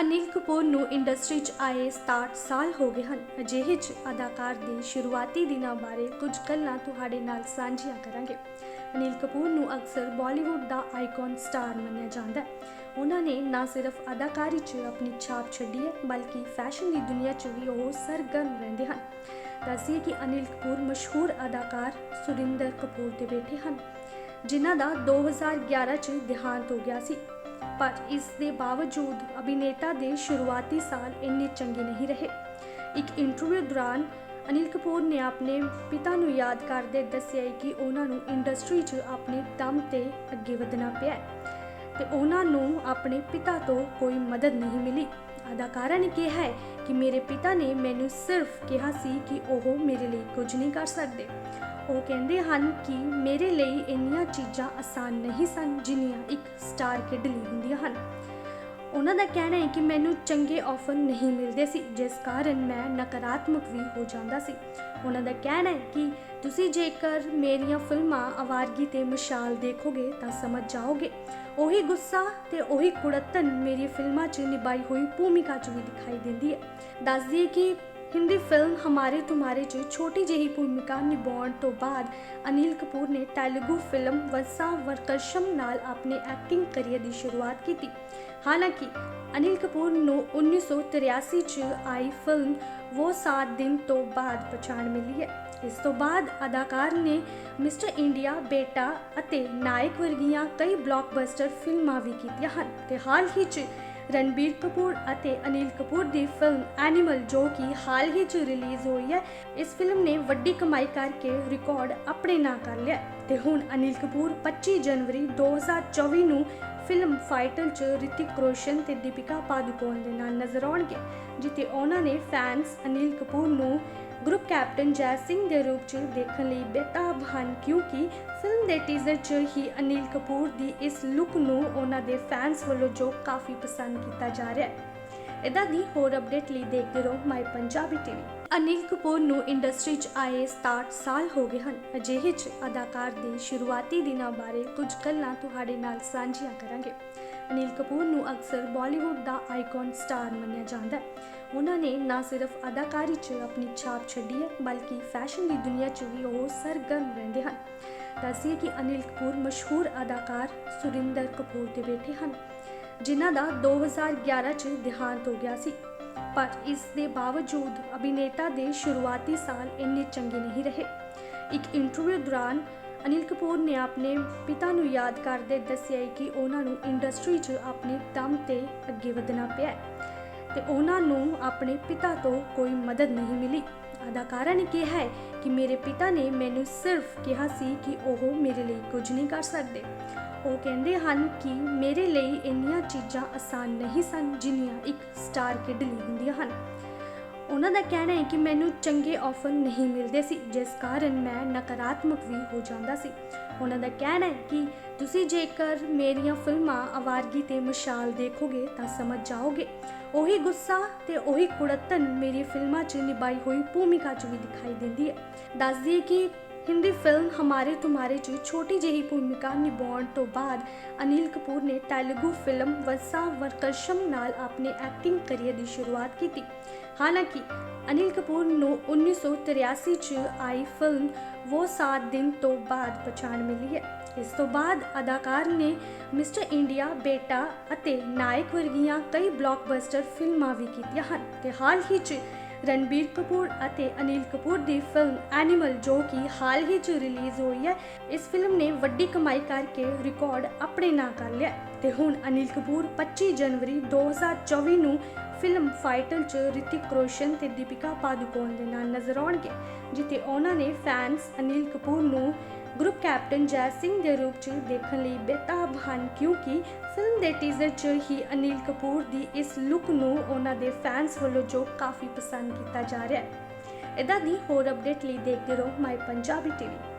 ਅਨਿਲ ਕਪੂਰ ਨੂੰ ਇੰਡਸਟਰੀ 'ਚ ਆਏ 67 ਸਾਲ ਹੋ ਗਏ ਹਨ। ਅਜਿਹੇ 'ਚ ਅਦਾਕਾਰ ਦੇ ਸ਼ੁਰੂਆਤੀ ਦਿਨਾਂ ਬਾਰੇ ਕੁਝ ਗੱਲਾਂ ਤੁਹਾਡੇ ਨਾਲ ਸਾਂਝੀਆਂ ਕਰਾਂਗੇ। ਅਨਿਲ ਕਪੂਰ ਨੂੰ ਅਕਸਰ ਬਾਲੀਵੁੱਡ ਦਾ ਆਈਕਨ ਸਟਾਰ ਮੰਨਿਆ ਜਾਂਦਾ ਹੈ। ਉਹਨਾਂ ਨੇ ਨਾ ਸਿਰਫ ਅਦਾਕਾਰੀ 'ਚ ਆਪਣੀ ਛਾਪ ਛੱਡੀ ਹੈ, ਬਲਕਿ ਫੈਸ਼ਨ ਦੀ ਦੁਨੀਆ 'ਚ ਵੀ ਉਹ ਸਰਗਰਮ ਰਹਿੰਦੇ ਹਨ। ਦੱਸੀਏ ਕਿ ਅਨਿਲ ਕਪੂਰ ਮਸ਼ਹੂਰ ਅਦਾਕਾਰ ਸੁਰਿੰਦਰ ਕਪੂਰ ਦੇ ਬੇਟੇ ਹਨ, ਜਿਨ੍ਹਾਂ ਦਾ 2011 ਚ ਦੇਹਾਂਤ ਹੋ ਗਿਆ ਸੀ। ਪਰ ਇਸ ਦੇ ਬਾਵਜੂਦ ਅਭਿਨੇਤਾ ਦੇ ਸ਼ੁਰੂਆਤੀ ਸਾਲ ਇੰਨੇ ਚੰਗੇ ਨਹੀਂ ਰਹੇ। ਇੱਕ ਇੰਟਰਵਿਊ ਦੌਰਾਨ ਅਨਿਲ ਕਪੂਰ ਨੇ ਆਪਣੇ ਪਿਤਾ ਨੂੰ ਯਾਦ ਕਰਦੇ ਦੱਸਿਆ ਕਿ ਉਹਨਾਂ ਨੂੰ ਇੰਡਸਟਰੀ 'ਚ ਆਪਣੇ ਦਮ ਤੇ ਅੱਗੇ ਵਧਣਾ ਪਿਆ ਹੈ ਤੇ ਉਹਨਾਂ ਨੂੰ ਆਪਣੇ ਪਿਤਾ ਤੋਂ ਕੋਈ ਮਦਦ ਨਹੀਂ ਮਿਲੀ। ਅਦਾਕਾਰਾ ਨੇ ਕਿਹਾ ਹੈ ਕਿ ਮੇਰੇ ਪਿਤਾ ਨੇ ਮੈਨੂੰ ਸਿਰਫ ਕਿਹਾ ਸੀ ਕਿ ਉਹ ਮੇਰੇ ਲਈ ਕੁਝ ਨਹੀਂ ਕਰ ਸਕਦੇ। ਉਹ ਕਹਿੰਦੇ ਹਨ ਕਿ ਮੇਰੇ ਲਈ ਇੰਨੀਆਂ ਚੀਜ਼ਾਂ ਆਸਾਨ ਨਹੀਂ ਸਨ ਜਿੰਨੀਆਂ ਇੱਕ ਸਟਾਰ ਕਿਡ ਲਈ ਹੁੰਦੀਆਂ ਹਨ। ਉਹਨਾਂ ਦਾ ਕਹਿਣਾ ਹੈ ਕਿ ਮੈਨੂੰ ਚੰਗੇ ਆਫਰ ਨਹੀਂ ਮਿਲਦੇ ਸੀ, ਜਿਸ ਕਾਰਨ ਮੈਂ ਨਕਾਰਾਤਮਕ ਵੀ ਹੋ ਜਾਂਦਾ ਸੀ। ਉਹਨਾਂ ਦਾ ਕਹਿਣਾ ਹੈ ਕਿ ਤੁਸੀਂ ਜੇਕਰ ਮੇਰੀਆਂ ਫਿਲਮਾਂ ਆਵਾਰਗੀ ਤੇ ਮਸ਼ਾਲ ਦੇਖੋਗੇ ਤਾਂ ਸਮਝ ਜਾਓਗੇ। ਉਹੀ ਗੁੱਸਾ ਤੇ ਉਹੀ ਕੁੜੱਤਨ ਮੇਰੀ ਫਿਲਮਾਂ 'ਚ ਨਿਭਾਈ ਹੋਈ ਭੂਮਿਕਾ 'ਚ ਵੀ ਦਿਖਾਈ ਦਿੰਦੀ ਹੈ। ਦੱਸਦੀ ਦਈਏ ਕਿ ਹਿੰਦੀ ਫਿਲਮ ਹਮਾਰੇ ਤੁਮਾਰੇ 'ਚ ਛੋਟੀ ਜਿਹੀ ਭੂਮਿਕਾ ਨਿਭਾਉਣ ਤੋਂ ਬਾਅਦ ਅਨਿਲ ਕਪੂਰ ਨੇ ਤੇਲਗੂ ਫਿਲਮ ਵਸਾ ਵਰਕਸ਼ਮ ਨਾਲ ਆਪਣੇ ਐਕਟਿੰਗ ਕਰੀਅਰ ਦੀ ਸ਼ੁਰੂਆਤ ਕੀਤੀ। ਹਾਲਾਂਕਿ, ਅਨਿਲ ਕਪੂਰ ਨੂੰ 1983 'ਚ ਆਈ ਫਿਲਮ ਉਹ 7 ਦਿਨ ਤੋਂ ਬਾਅਦ ਪਛਾਣ ਮਿਲੀ ਹੈ। ਇਸ ਤੋਂ ਬਾਅਦ ਅਦਾਕਾਰ ਨੇ ਮਿਸਟਰ ਇੰਡੀਆ, ਬੇਟਾ ਅਤੇ ਨਾਇਕ ਵਰਗੀਆਂ ਕਈ ਬਲਾਕਬਸਟਰ ਫਿਲਮਾਂ ਵੀ ਕੀਤੀਆਂ ਹਨ ਤੇ ਹਾਲ ਹੀ 'ਚ ਰਣਬੀਰ ਕਪੂਰ ਅਤੇ ਅਨਿਲ ਕਪੂਰ ਦੀ ਫਿਲਮ ਐਨੀਮਲ ਜੋ ਕਿ ਹਾਲ ਹੀ 'ਚ ਰਿਲੀਜ਼ ਹੋਈ ਹੈ, ਇਸ ਫਿਲਮ ਨੇ ਵੱਡੀ ਕਮਾਈ ਕਰਕੇ ਰਿਕਾਰਡ ਆਪਣੇ ਨਾਂ ਕਰ ਲਿਆ ਤੇ ਹੁਣ ਅਨਿਲ ਕਪੂਰ 25 ਜਨਵਰੀ 2024 ਨੂੰ ਫਿਲਮ ਫਾਈਟਲ 'ਚ ਰਿਤਿਕ ਰੋਸ਼ਨ ਤੇ ਦੀਪਿਕਾ ਪਾਦੂਕੋਣ ਦੇ ਨਾਲ ਨਜ਼ਰ ਆਉਣਗੇ, ਜਿੱਥੇ ਉਹਨਾਂ ਨੇ ਫੈਨਸ ਅਨਿਲ ਕਪੂਰ ਨੂੰ ਗਰੁੱਪ ਕੈਪਟਨ ਜੈ ਸਿੰਘ ਦੇ ਰੂਪ 'ਚ ਦੇਖਣ ਲਈ ਬੇਤਾਬ ਹਨ ਕਿਉਂਕਿ ਫਿਲਮ ਦੇ ਟੀਜ਼ਰ 'ਚ ਹੀ ਅਨਿਲ ਕਪੂਰ ਦੀ ਇਸ ਲੁੱਕ ਨੂੰ ਉਹਨਾਂ ਦੇ ਫੈਨਸ ਵੱਲੋਂ ਜੋ ਕਾਫੀ ਪਸੰਦ ਕੀਤਾ ਜਾ ਰਿਹਾ ਹੈ। ਇਦਾਂ ਦੀ ਹੋਰ ਅਪਡੇਟ ਲਈ ਦੇਖਦੇ ਰਹੋ ਮਾਈ ਪੰਜਾਬੀ ਟੀਵੀ। ਅਨਿਲ ਕਪੂਰ ਨੂੰ ਇੰਡਸਟਰੀ 'ਚ ਆਏ 67 ਸਾਲ ਹੋ ਗਏ ਹਨ। ਅਜਿਹੇ 'ਚ ਅਦਾਕਾਰ ਦੇ ਸ਼ੁਰੂਆਤੀ ਦਿਨਾਂ ਬਾਰੇ ਕੁਝ ਗੱਲਾਂ ਤੁਹਾਡੇ ਨਾਲ ਸਾਂਝੀਆਂ ਕਰਾਂਗੇ। ਅਨਿਲ ਕਪੂਰ ਨੂੰ ਅਕਸਰ ਬਾਲੀਵੁੱਡ ਦਾ ਆਈਕਨ ਸਟਾਰ ਮੰਨਿਆ ਜਾਂਦਾ ਹੈ। ਉਹਨਾਂ ਨੇ ਨਾ ਸਿਰਫ ਅਦਾਕਾਰੀ 'ਚ ਆਪਣੀ ਛਾਪ ਛੱਡੀ ਹੈ, ਬਲਕਿ ਫੈਸ਼ਨ ਦੀ ਦੁਨੀਆ 'ਚ ਵੀ ਉਹ ਸਰਗਰਮ ਰਹਿੰਦੇ ਹਨ। ਦੱਸੀਏ ਕਿ ਅਨਿਲ ਕਪੂਰ ਮਸ਼ਹੂਰ ਅਦਾਕਾਰ ਸੁਰਿੰਦਰ ਕਪੂਰ ਦੇ ਬੇਟੇ ਹਨ। ਜਿਨ੍ਹਾਂ ਦਾ 2011 ਚ ਦੇਹਾਂਤ ਹੋ ਗਿਆ ਸੀ। ਪਰ ਇਸ ਦੇ ਬਾਵਜੂਦ ਅਭਿਨੇਤਾ ਦੇ ਸ਼ੁਰੂਆਤੀ ਸਾਲ ਇੰਨੇ ਚੰਗੇ ਨਹੀਂ ਰਹੇ। ਇੱਕ ਇੰਟਰਵਿਊ ਦੌਰਾਨ ਅਨਿਲ ਕਪੂਰ ਨੇ ਆਪਣੇ ਪਿਤਾ ਨੂੰ ਯਾਦ ਕਰਦੇ ਦੱਸਿਆ ਕਿ ਉਹਨਾਂ ਨੂੰ ਇੰਡਸਟਰੀ 'ਚ ਆਪਣੇ ਦਮ ਤੇ ਅੱਗੇ ਵਧਣਾ ਪਿਆ ਹੈ ਤੇ ਉਹਨਾਂ ਨੂੰ ਆਪਣੇ ਪਿਤਾ ਤੋਂ ਕੋਈ ਮਦਦ ਨਹੀਂ ਮਿਲੀ। ਅਦਾਕਾਰਾ ਨੇ ਕਿਹਾ ਹੈ ਕਿ ਮੇਰੇ ਪਿਤਾ ਨੇ ਮੈਨੂੰ ਸਿਰਫ ਕਿਹਾ ਸੀ ਕਿ ਉਹ ਮੇਰੇ ਲਈ ਕੁਝ ਨਹੀਂ ਕਰ ਸਕਦੇ। ਉਹ ਕਹਿੰਦੇ ਹਨ ਕਿ ਮੇਰੇ ਲਈ ਇੰਨੀਆਂ ਚੀਜ਼ਾਂ ਆਸਾਨ ਨਹੀਂ ਸਨ ਜਿੰਨੀਆਂ ਇੱਕ ਸਟਾਰ ਕਿਡ ਲਈ ਹੁੰਦੀਆਂ ਹਨ। ਉਹਨਾਂ ਦਾ ਕਹਿਣਾ ਹੈ ਕਿ ਮੈਨੂੰ ਚੰਗੇ ਆਫਰ ਨਹੀਂ ਮਿਲਦੇ ਸੀ, ਜਿਸ ਕਾਰਨ ਮੈਂ ਨਕਾਰਾਤਮਕ ਵੀ ਹੋ ਜਾਂਦਾ ਸੀ। ਉਹਨਾਂ ਦਾ ਕਹਿਣਾ ਹੈ ਕਿ ਤੁਸੀਂ ਜੇਕਰ ਮੇਰੀਆਂ ਫਿਲਮਾਂ ਆਵਾਰਗੀ ਤੇ ਮਸ਼ਾਲ ਦੇਖੋਗੇ ਤਾਂ ਸਮਝ ਜਾਓਗੇ। ਉਹੀ ਗੁੱਸਾ ਤੇ ਉਹੀ ਕੁੜੱਤਨ ਮੇਰੀ ਫਿਲਮਾਂ 'ਚ ਨਿਭਾਈ ਹੋਈ ਭੂਮਿਕਾ 'ਚ ਵੀ ਦਿਖਾਈ ਦਿੰਦੀ ਹੈ। ਦੱਸਦੀ ਦਈਏ ਕਿ ਹਿੰਦੀ ਫਿਲਮ ਹਮਾਰੇ ਤੁਮਾਰੇ 'ਚ ਛੋਟੀ ਜਿਹੀ ਭੂਮਿਕਾ ਨਿਭਾਉਣ ਤੋਂ ਬਾਅਦ ਅਨਿਲ ਕਪੂਰ ਨੇ ਤੇਲਗੂ ਫਿਲਮ ਵਸਾ ਵਰਕਸ਼ਮ ਨਾਲ ਆਪਣੇ ਐਕਟਿੰਗ ਕਰੀਅਰ ਦੀ ਸ਼ੁਰੂਆਤ ਕੀਤੀ। ਹਾਲਾਂਕਿ ਅਨਿਲ ਕਪੂਰ ਨੂੰ 1983 ਚ ਆਈ ਫਿਲਮ ਉਹ 7 ਦਿਨ ਤੋਂ ਬਾਅਦ ਪਛਾਣ ਮਿਲੀ ਹੈ। ਇਸ ਤੋਂ ਬਾਅਦ ਅਦਾਕਾਰ ਨੇ ਮਿਸਟਰ ਇੰਡੀਆ, ਬੇਟਾ ਅਤੇ ਨਾਇਕ ਵਰਗੀਆਂ ਕਈ ਬਲਾਕਬਸਟਰ ਫਿਲਮਾਂ ਵੀ ਕੀਤੀਆਂ ਹਨ ਤੇ ਹਾਲ ਹੀ 'ਚ ਰਣਬੀਰ ਕਪੂਰ ਅਤੇ ਅਨਿਲ ਕਪੂਰ ਦੀ ਫਿਲਮ ਐਨੀਮਲ ਜੋ ਕਿ ਹਾਲ ਹੀ 'ਚ ਰਿਲੀਜ਼ ਹੋਈ ਹੈ, ਇਸ ਫਿਲਮ ਨੇ ਵੱਡੀ ਕਮਾਈ ਕਰਕੇ ਰਿਕਾਰਡ ਆਪਣੇ ਨਾਂ ਕਰ ਲਿਆ ਤੇ ਹੁਣ ਅਨਿਲ ਕਪੂਰ 25 ਜਨਵਰੀ 2024 ਨੂੰ ਫਿਲਮ ਫਾਈਟਲ 'ਚ ਰਿਤਿਕ ਰੋਸ਼ਨ ਤੇ ਦੀਪਿਕਾ ਪਾਦੂਕੋਣ ਦੇ ਨਾਲ ਨਜ਼ਰ ਆਉਣਗੇ, ਜਿੱਥੇ ਉਹਨਾਂ ਨੇ ਫੈਨਸ ਅਨਿਲ ਕਪੂਰ ਨੂੰ ਗਰੁੱਪ ਕੈਪਟਨ ਜੈ ਸਿੰਘ ਦੇ ਰੂਪ 'ਚ ਦੇਖਣ ਲਈ ਬੇਤਾਬ ਹਨ ਕਿਉਂਕਿ ਫਿਲਮ ਦੇ ਟੀਜ਼ਰ 'ਚ ਹੀ ਅਨਿਲ ਕਪੂਰ ਦੀ ਇਸ ਲੁੱਕ ਨੂੰ ਉਹਨਾਂ ਦੇ ਫੈਨਸ ਵੱਲੋਂ ਜੋ ਕਾਫੀ ਪਸੰਦ ਕੀਤਾ ਜਾ ਰਿਹਾ ਹੈ। ਇਦਾਂ ਦੀ ਹੋਰ ਅਪਡੇਟ ਲਈ ਦੇਖਦੇ ਰਹੋ ਮਾਈ ਪੰਜਾਬੀ ਟੀਵੀ